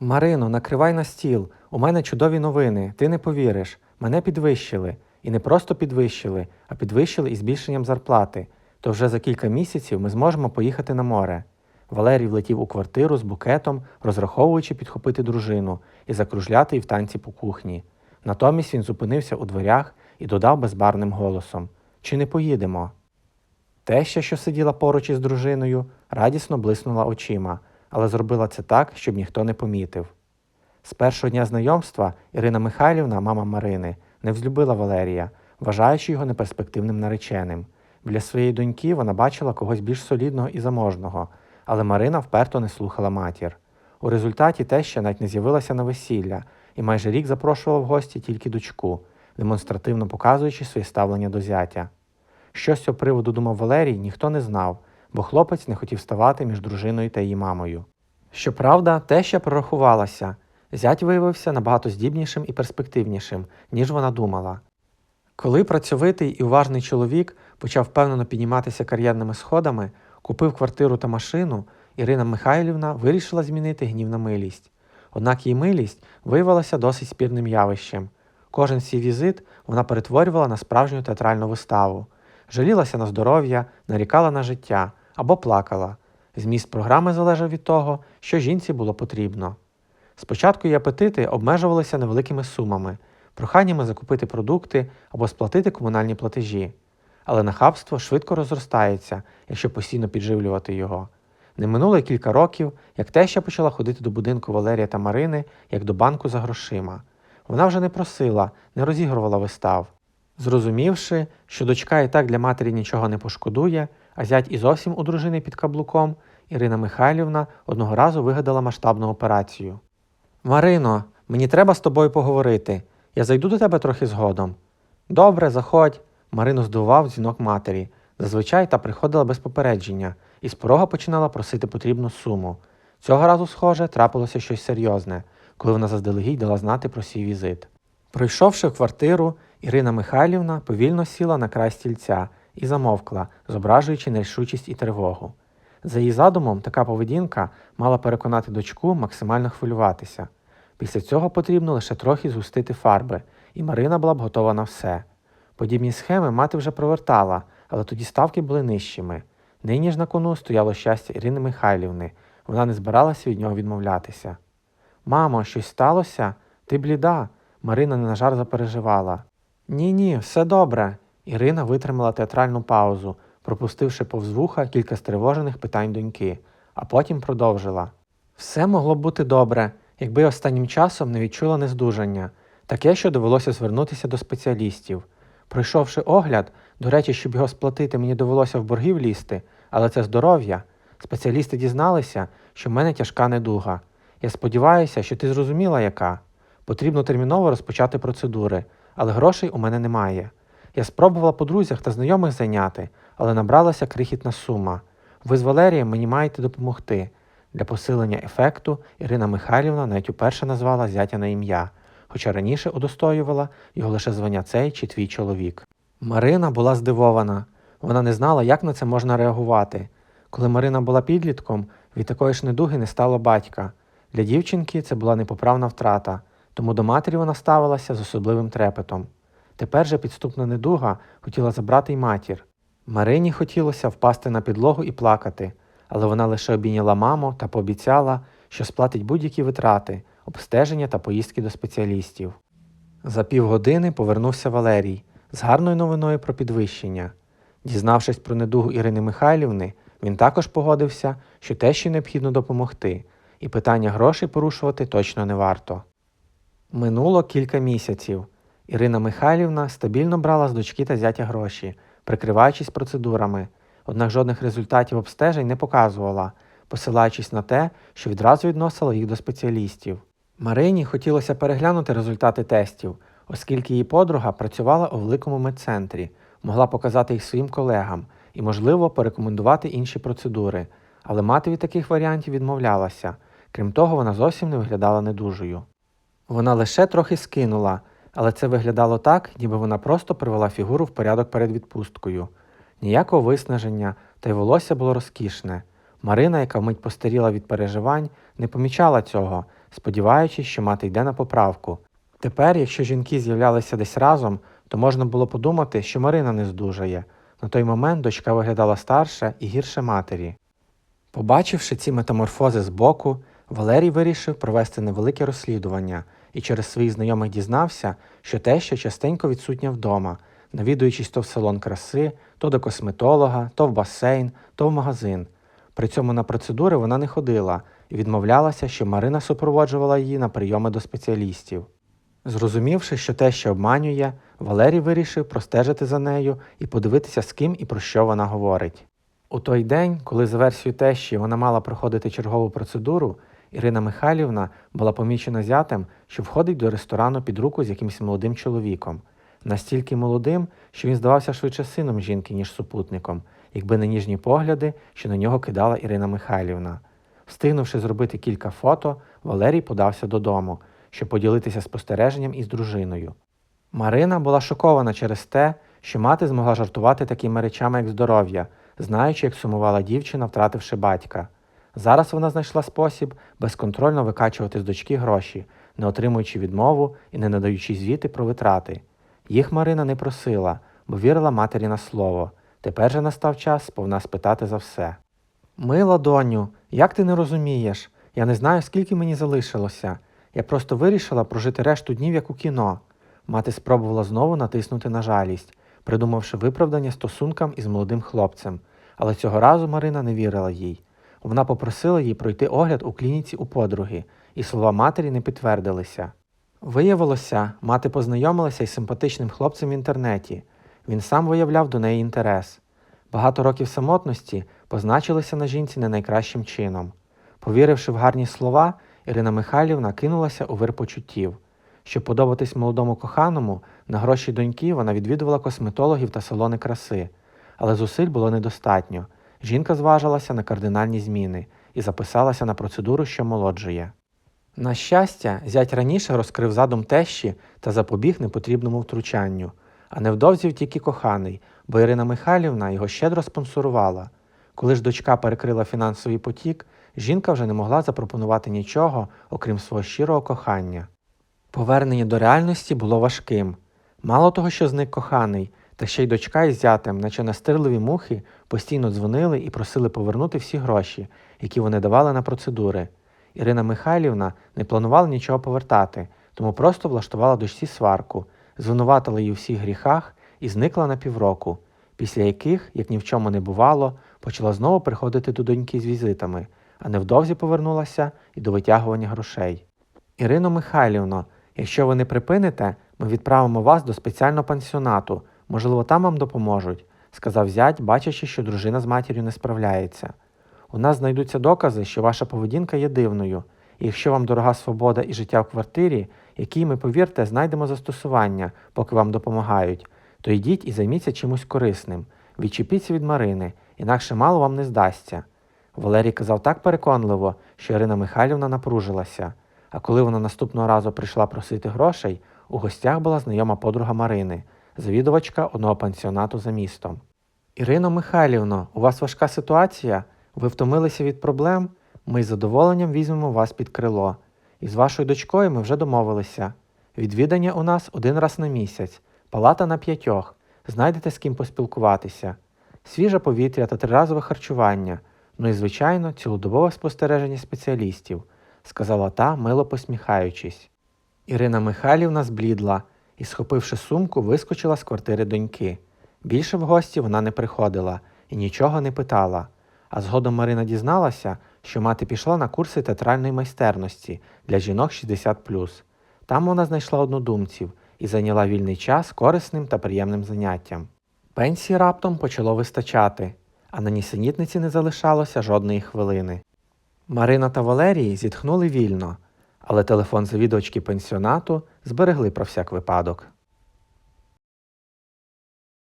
Марино, накривай на стіл. У мене чудові новини. Ти не повіриш. Мене підвищили. І не просто підвищили, а підвищили із збільшенням зарплати. То вже за кілька місяців ми зможемо поїхати на море. Валерій влетів у квартиру з букетом, розраховуючи підхопити дружину і закружляти її в танці по кухні. Натомість він зупинився у дверях і додав безбарним голосом: Чи не поїдемо? Теща, що сиділа поруч із дружиною, радісно блиснула очима, але зробила це так, щоб ніхто не помітив. З першого дня знайомства Ірина Михайлівна, мама Марини, не взлюбила Валерія, вважаючи його неперспективним нареченим. Біля своєї доньки вона бачила когось більш солідного і заможного, але Марина вперто не слухала матір. У результаті теща навіть не з'явилася на весілля і майже рік запрошувала в гості тільки дочку, демонстративно показуючи своє ставлення до зятя. Що з цього приводу думав Валерій, ніхто не знав, бо хлопець не хотів ставати між дружиною та її мамою. Щоправда, теща прорахувалася. Зять виявився набагато здібнішим і перспективнішим, ніж вона думала. Коли працьовитий і уважний чоловік почав впевнено підніматися кар'єрними сходами, купив квартиру та машину, Ірина Михайлівна вирішила змінити гнів на милість. Однак її милість виявилася досить спірним явищем. Кожен свій візит вона перетворювала на справжню театральну виставу, жалілася на здоров'я, нарікала на життя або плакала. Зміст програми залежав від того, що жінці було потрібно. Спочатку її апетити обмежувалися невеликими сумами, проханнями закупити продукти або сплатити комунальні платежі. Але нахабство швидко розростається, якщо постійно підживлювати його. Не минуло кілька років, як теща почала ходити до будинку Валерія та Марини, як до банку за грошима. Вона вже не просила, не розігрувала вистав. Зрозумівши, що дочка і так для матері нічого не пошкодує, а зять і зовсім у дружини під каблуком, Ірина Михайлівна одного разу вигадала масштабну операцію. Марино, мені треба з тобою поговорити. Я зайду до тебе трохи згодом. Добре, заходь. Марину здивував дзвінок матері. Зазвичай та приходила без попередження і з порога починала просити потрібну суму. Цього разу, схоже, трапилося щось серйозне, коли вона заздалегідь дала знати про свій візит. Пройшовши в квартиру, Ірина Михайлівна повільно сіла на край стільця і замовкла, зображуючи нерішучість і тривогу. За її задумом, така поведінка мала переконати дочку максимально хвилюватися. Після цього потрібно лише трохи згустити фарби, і Марина була б готова на все. Подібні схеми мати вже провертала, але тоді ставки були нижчими. Нині ж на кону стояло щастя Ірини Михайлівни, вона не збиралася від нього відмовлятися. Мамо, щось сталося? Ти бліда. Марина не на жар запереживала. Ні, ні, все добре. Ірина витримала театральну паузу, пропустивши повз вуха кілька стривожених питань доньки, а потім продовжила. Все могло б бути добре, якби останнім часом не відчула нездужання, таке, що довелося звернутися до спеціалістів. Пройшовши огляд, до речі, щоб його сплатити, мені довелося в боргів лізти, але це здоров'я. Спеціалісти дізналися, що в мене тяжка недуга. Я сподіваюся, що ти зрозуміла, яка. Потрібно терміново розпочати процедури, але грошей у мене немає. Я спробувала по друзях та знайомих зайняти, але набралася крихітна сума. Ви з Валерієм мені маєте допомогти. Для посилення ефекту Ірина Михайлівна навіть уперше назвала зятя на ім'я, хоча раніше удостоювала його лише звання цей чи твій чоловік. Марина була здивована. Вона не знала, як на це можна реагувати. Коли Марина була підлітком, від такої ж недуги не стало батька. Для дівчинки це була непоправна втрата, тому до матері вона ставилася з особливим трепетом. Тепер же підступна недуга хотіла забрати й матір. Марині хотілося впасти на підлогу і плакати, але вона лише обійняла маму та пообіцяла, що сплатить будь-які витрати, обстеження та поїздки до спеціалістів. За півгодини повернувся Валерій з гарною новиною про підвищення. Дізнавшись про недугу Ірини Михайлівни, він також погодився, що тещі необхідно допомогти, і питання грошей порушувати точно не варто. Минуло кілька місяців. Ірина Михайлівна стабільно брала з дочки та зятя гроші, прикриваючись процедурами, однак жодних результатів обстежень не показувала, посилаючись на те, що відразу відносила їх до спеціалістів. Марині хотілося переглянути результати тестів, оскільки її подруга працювала у великому медцентрі, могла показати їх своїм колегам і, можливо, порекомендувати інші процедури, але мати від таких варіантів відмовлялася. Крім того, вона зовсім не виглядала недужою. Вона лише трохи скинула, але це виглядало так, ніби вона просто привела фігуру в порядок перед відпусткою. Ніякого виснаження, та й волосся було розкішне. Марина, яка вмить постаріла від переживань, не помічала цього, сподіваючись, що мати йде на поправку. Тепер, якщо жінки з'являлися десь разом, то можна було подумати, що Марина не здужає. На той момент дочка виглядала старше і гірше матері. Побачивши ці метаморфози збоку, Валерій вирішив провести невелике розслідування і через своїх знайомих дізнався, що теща частенько відсутня вдома, навідуючись то в салон краси, то до косметолога, то в басейн, то в магазин. При цьому на процедури вона не ходила і відмовлялася, що Марина супроводжувала її на прийоми до спеціалістів. Зрозумівши, що теща обманює, Валерій вирішив простежити за нею і подивитися, з ким і про що вона говорить. У той день, коли за версією тещі вона мала проходити чергову процедуру, Ірина Михайлівна була помічена зятем, що входить до ресторану під руку з якимось молодим чоловіком, настільки молодим, що він здавався швидше сином жінки, ніж супутником, якби не ніжні погляди, що на нього кидала Ірина Михайлівна. Встигнувши зробити кілька фото, Валерій подався додому, щоб поділитися спостереженням із дружиною. Марина була шокована через те, що мати змогла жартувати такими речами, як здоров'я, знаючи, як сумувала дівчина, втративши батька. Зараз вона знайшла спосіб безконтрольно викачувати з дочки гроші, не отримуючи відмову і не надаючи звіти про витрати. Їх Марина не просила, бо вірила матері на слово. Тепер же настав час сповна спитати за все. Мила доню, як ти не розумієш? Я не знаю, скільки мені залишилося. Я просто вирішила прожити решту днів як у кіно. Мати спробувала знову натиснути на жалість, придумавши виправдання стосункам із молодим хлопцем, але цього разу Марина не вірила їй. Вона попросила їй пройти огляд у клініці у подруги, і слова матері не підтвердилися. Виявилося, мати познайомилася із симпатичним хлопцем в інтернеті. Він сам виявляв до неї інтерес. Багато років самотності позначилися на жінці не найкращим чином. Повіривши в гарні слова, Ірина Михайлівна кинулася у вир почуттів. Щоб подобатись молодому коханому, на гроші доньки вона відвідувала косметологів та салони краси, але зусиль було недостатньо. Жінка зважилася на кардинальні зміни і записалася на процедуру, що молоджує. На щастя, зять раніше розкрив задум тещі та запобіг непотрібному втручанню, а невдовзі втік і коханий, бо Ірина Михайлівна його щедро спонсорувала. Коли ж дочка перекрила фінансовий потік, жінка вже не могла запропонувати нічого, окрім свого щирого кохання. Повернення до реальності було важким. Мало того, що зник коханий, та ще й дочка із зятем, наче настирливі мухи, постійно дзвонили і просили повернути всі гроші, які вони давали на процедури. Ірина Михайлівна не планувала нічого повертати, тому просто влаштувала дочці сварку, звинуватила її у всіх гріхах і зникла на півроку, після яких, як ні в чому не бувало, почала знову приходити до доньки з візитами, а невдовзі повернулася і до витягування грошей. Ірино Михайлівно, якщо ви не припините, ми відправимо вас до спеціального пансіонату, можливо, там вам допоможуть, сказав зять, бачачи, що дружина з матір'ю не справляється. У нас знайдуться докази, що ваша поведінка є дивною, і якщо вам дорога свобода і життя в квартирі, якій ми, повірте, знайдемо застосування, поки вам допомагають, то йдіть і займіться чимось корисним. Відчепіться від Марини, інакше мало вам не здасться. Валерій казав так переконливо, що Ірина Михайлівна напружилася. А коли вона наступного разу прийшла просити грошей, у гостях була знайома подруга Марини, завідувачка одного пансіонату за містом. Ірино Михайлівно, у вас важка ситуація? Ви втомилися від проблем? Ми з задоволенням візьмемо вас під крило. І з вашою дочкою ми вже домовилися. Відвідання у нас один раз на місяць, палата на п'ятьох. Знайдете з ким поспілкуватися. Свіже повітря та триразове харчування. Ну і, звичайно, цілодобове спостереження спеціалістів, сказала та, мило посміхаючись. Ірина Михайлівна зблідла і, схопивши сумку, вискочила з квартири доньки. Більше в гості вона не приходила і нічого не питала. А згодом Марина дізналася, що мати пішла на курси театральної майстерності для жінок 60. Там вона знайшла однодумців і зайняла вільний час корисним та приємним заняттям. Пенсії раптом почало вистачати, а на нісенітниці не залишалося жодної хвилини. Марина та Валерій зітхнули вільно, але телефон завідувачки пенсіонату зберегли про всяк випадок.